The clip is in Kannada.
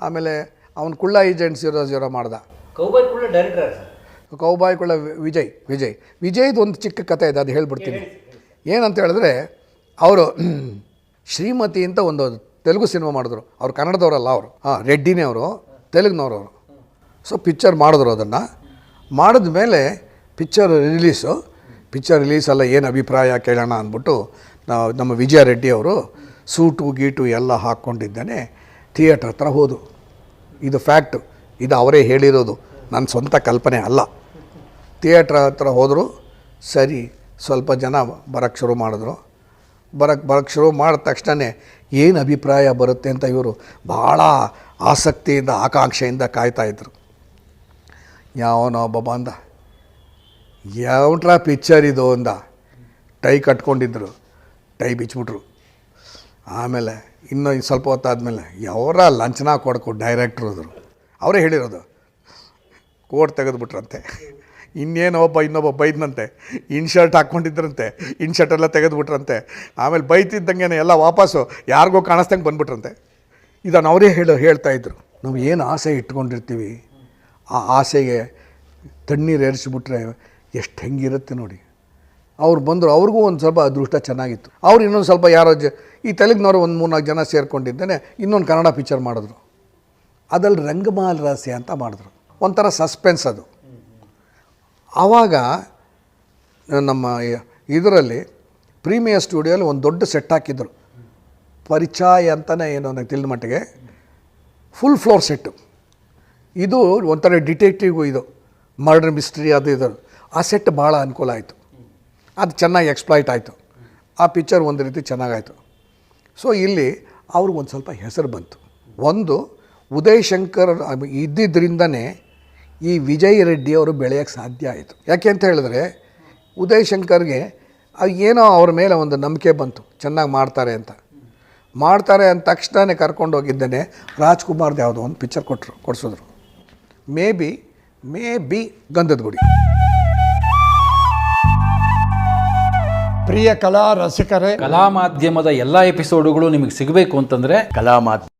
ಆಮೇಲೆ ಅವನು ಕುಳ್ಳ ಏಜೆಂಟ್ ಜೀರೋ ಜೀರೋ ಮಾಡ್ದ. Cowboy Kulla director sir? Cowboy Kulla Vijay Vijay. ವಿಜಯ್ದು ಒಂದು ಚಿಕ್ಕ ಕಥೆ ಇದೆ ಅದು ಹೇಳ್ಬಿಡ್ತೀನಿ. ಏನಂತ ಹೇಳಿದ್ರೆ ಅವರು ಶ್ರೀಮತಿ ಅಂತ ಒಂದು ತೆಲುಗು ಸಿನಿಮಾ ಮಾಡಿದ್ರು. ಅವ್ರು ಕನ್ನಡದವರಲ್ಲ ಅವರು. ಹಾಂ ರೆಡ್ಡಿನೇ ಅವರು ತೆಲುಗಿನವ್ರು ಅವರು. ಸೊ ಪಿಕ್ಚರ್ ಮಾಡಿದ್ರು ಅದನ್ನು. ಮಾಡಿದ ಮೇಲೆ ಪಿಕ್ಚರ್ ರಿಲೀಸು ಪಿಕ್ಚರ್ ರಿಲೀಸ್ ಎಲ್ಲ ಏನು ಅಭಿಪ್ರಾಯ ಕೇಳೋಣ ಅಂದ್ಬಿಟ್ಟು ನಾವು ನಮ್ಮ ವಿಜಯ ರೆಡ್ಡಿ ಅವರು ಸೂಟು ಗೀಟು ಎಲ್ಲ ಹಾಕ್ಕೊಂಡಿದ್ದಾನೆ. ಥಿಯೇಟ್ರ್ ಹತ್ರ ಹೋದು. ಇದು ಫ್ಯಾಕ್ಟು. ಇದು ಅವರೇ ಹೇಳಿರೋದು. ನನ್ನ ಸ್ವಂತ ಕಲ್ಪನೆ ಅಲ್ಲ. ಥಿಯೇಟ್ರ್ ಹತ್ರ ಹೋದರು ಸರಿ, ಸ್ವಲ್ಪ ಜನ ಬರೋಕ್ಕೆ ಶುರು ಮಾಡಿದ್ರು. ಬರಕ್ಕೆ ಬರಕ್ಕೆ ಶುರು ಮಾಡಿದ ತಕ್ಷಣ ಏನು ಅಭಿಪ್ರಾಯ ಬರುತ್ತೆ ಅಂತ ಇವರು ಭಾಳ ಆಸಕ್ತಿಯಿಂದ, ಆಕಾಂಕ್ಷೆಯಿಂದ ಕಾಯ್ತಾಯಿದ್ರು ಯಾವನೋ ಒಬ್ಬ ಬಂದ. ಯಾವಟ್ರ ಪಿಕ್ಚರ್ ಇದು? ಅಂದ. ಟೈ ಕಟ್ಕೊಂಡಿದ್ರು. ಟೈ ಬಿಚ್ಬಿಟ್ರು. ಆಮೇಲೆ ಇನ್ನೂ ಸ್ವಲ್ಪ ಹೊತ್ತಾದಮೇಲೆ ಅವರ ಲಂಚನ ಕೊಡ್ಕೊ ಡೈರೆಕ್ಟ್ರು ಹೋದರು ಅವರೇ ಹೇಳಿರೋದು, ಕೋಟ್ ತೆಗೆದುಬಿಟ್ರಂತೆ. ಇನ್ನೇನೋ ಒಬ್ಬ, ಇನ್ನೊಬ್ಬ ಬೈದ್ನಂತೆ. In shirt ಹಾಕ್ಕೊಂಡಿದ್ರಂತೆ. ಇನ್ ಶರ್ಟ್ ಎಲ್ಲ ತೆಗೆದುಬಿಟ್ರಂತೆ. ಆಮೇಲೆ ಬೈತಿದ್ದಂಗೆ ಎಲ್ಲ ವಾಪಸ್ಸು ಯಾರಿಗೋ ಕಾಣಿಸ್ದಂಗೆ ಬಂದ್ಬಿಟ್ರಂತೆ. ಇದನ್ನು ಅವರೇ ಹೇಳು, ಹೇಳ್ತಾ ಇದ್ರು. ನಾವು ಏನು ಆಸೆ ಇಟ್ಕೊಂಡಿರ್ತೀವಿ? ಆ ಆಸೆಗೆ ತಣ್ಣೀರು ಏರಿಸಿಬಿಟ್ರೆ ಎಷ್ಟು ಹೆಂಗಿರುತ್ತೆ ನೋಡಿ. ಅವ್ರು ಬಂದರು, ಅವ್ರಿಗೂ ಒಂದು ಸ್ವಲ್ಪ ಅದೃಷ್ಟ ಚೆನ್ನಾಗಿತ್ತು. ಅವ್ರು ಇನ್ನೊಂದು ಸ್ವಲ್ಪ ಯಾರೋ ಜ, ಈ ತೆಲುಗಿನವರು ಒಂದು ಮೂರ್ನಾಲ್ಕು ಜನ ಸೇರಿಕೊಂಡಿದ್ದೇನೆ, ಇನ್ನೊಂದು ಕನ್ನಡ ಪಿಕ್ಚರ್ ಮಾಡಿದ್ರು. ಅದರಲ್ಲಿ ರಂಗಮಾಲ ರಹಸ್ಯ ಅಂತ ಮಾಡಿದ್ರು. ಒಂಥರ ಸಸ್ಪೆನ್ಸ್ ಅದು. ಆವಾಗ ನಮ್ಮ ಇದರಲ್ಲಿ ಪ್ರೀಮಿಯರ್ ಸ್ಟುಡಿಯೋಲಿ ಒಂದು ದೊಡ್ಡ ಸೆಟ್ ಹಾಕಿದ್ರು. ಪರಿಚಯ ಅಂತಲೇ ಏನೋ ನನಗೆ ತಿಳಿದ ಮಟ್ಟಿಗೆ. ಫುಲ್ ಫ್ಲೋರ್ ಸೆಟ್ಟು ಇದು ಒಂಥರ ಡಿಟೆಕ್ಟಿವ್ ಇದು. ಮರ್ಡರ್ ಮಿಸ್ಟ್ರಿ ಅದು ಇದು. ಆ ಸೆಟ್ ಭಾಳ ಅನುಕೂಲ ಆಯಿತು. ಅದು ಚೆನ್ನಾಗಿ ಎಕ್ಸ್ಪ್ಲಾಯ್ಟ್ ಆಯಿತು. ಆ ಪಿಕ್ಚರ್ ಒಂದು ರೀತಿ ಚೆನ್ನಾಗಾಯಿತು. ಸೊ ಇಲ್ಲಿ ಅವ್ರಿಗೊಂದು ಸ್ವಲ್ಪ ಹೆಸರು ಬಂತು. ಒಂದು, ಉದಯ್ ಶಂಕರ್ ಇದ್ದಿದ್ದರಿಂದನೇ ಈ ವಿಜಯ್ ರೆಡ್ಡಿ ಅವರು ಬೆಳೆಯೋಕ್ಕೆ ಸಾಧ್ಯ ಆಯಿತು. ಯಾಕೆ ಅಂತ ಹೇಳಿದ್ರೆ, ಉದಯ್ ಶಂಕರ್ಗೆ ಏನೋ ಅವ್ರ ಮೇಲೆ ಒಂದು ನಂಬಿಕೆ ಬಂತು. ಚೆನ್ನಾಗಿ ಮಾಡ್ತಾರೆ ಅಂತ. ಮಾಡ್ತಾರೆ ಅಂತ ತಕ್ಷಣವೇ ಕರ್ಕೊಂಡು ಹೋಗಿದ್ದೇನೆ ರಾಜ್ಕುಮಾರ್ದು ಯಾವುದೋ ಒಂದು ಪಿಕ್ಚರ್ ಕೊಟ್ಟರು ಕೊಡಿಸಿದ್ರು. Maybe maybe Gandhada Gudi. ಪ್ರಿಯ ಕಲಾ ರಸಿಕರೇ ಕಲಾ ಮಾಧ್ಯಮದ ಎಲ್ಲಾ ಎಪಿಸೋಡ್ಗಳು ನಿಮಗೆ ಸಿಗಬೇಕು ಅಂತಂದ್ರೆ ಕಲಾ ಮಾತ್